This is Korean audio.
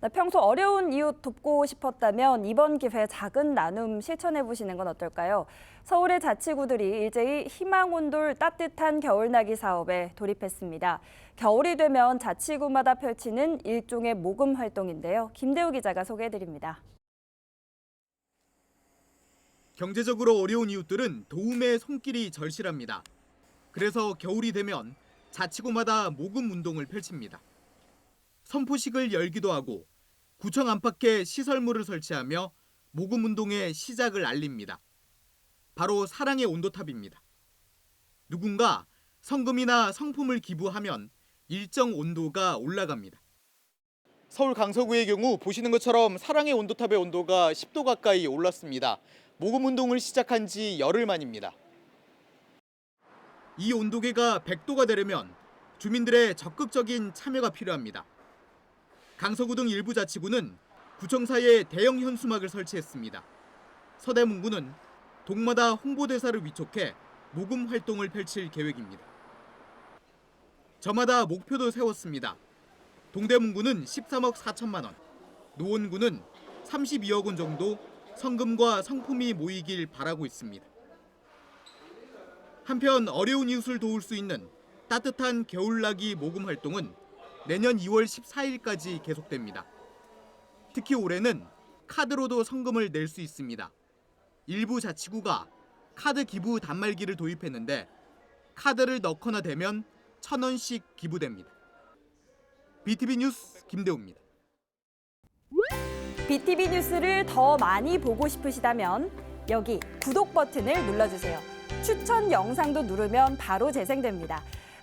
네, 평소 어려운 이웃 돕고 싶었다면 이번 기회에 작은 나눔 실천해 보시는 건 어떨까요? 서울의 자치구들이 일제히 희망온돌 따뜻한 겨울나기 사업에 돌입했습니다. 겨울이 되면 자치구마다 펼치는 일종의 모금 활동인데요. 김대우 기자가 소개해 드립니다. 경제적으로 어려운 이웃들은 도움의 손길이 절실합니다. 그래서 겨울이 되면 자치구마다 모금 운동을 펼칩니다. 선포식을 열기도 하고 구청 안팎에 시설물을 설치하며 모금 운동의 시작을 알립니다. 바로 사랑의 온도탑입니다. 누군가 성금이나 성품을 기부하면 일정 온도가 올라갑니다. 서울 강서구의 경우 보시는 것처럼 사랑의 온도탑의 온도가 10도 가까이 올랐습니다. 모금 운동을 시작한 지 열흘 만입니다. 이 온도계가 100도가 되려면 주민들의 적극적인 참여가 필요합니다. 강서구 등 일부 자치구는 구청사에 대형 현수막을 설치했습니다. 서대문구는 동마다 홍보대사를 위촉해 모금 활동을 펼칠 계획입니다. 저마다 목표도 세웠습니다. 동대문구는 13억 4천만 원, 노원구는 32억 원 정도 성금과 성품이 모이길 바라고 있습니다. 한편 어려운 이웃을 도울 수 있는 따뜻한 겨울나기 모금 활동은 내년 2월 14일까지 계속됩니다. 특히 올해는 카드로도 성금을 낼 수 있습니다. 일부 자치구가 카드 기부 단말기를 도입했는데 카드를 넣거나 되면 천 원씩 기부됩니다. BTV 뉴스 김대우입니다. BTV 뉴스를 더 많이 보고 싶으시다면 여기 구독 버튼을 눌러주세요. 추천 영상도 누르면 바로 재생됩니다.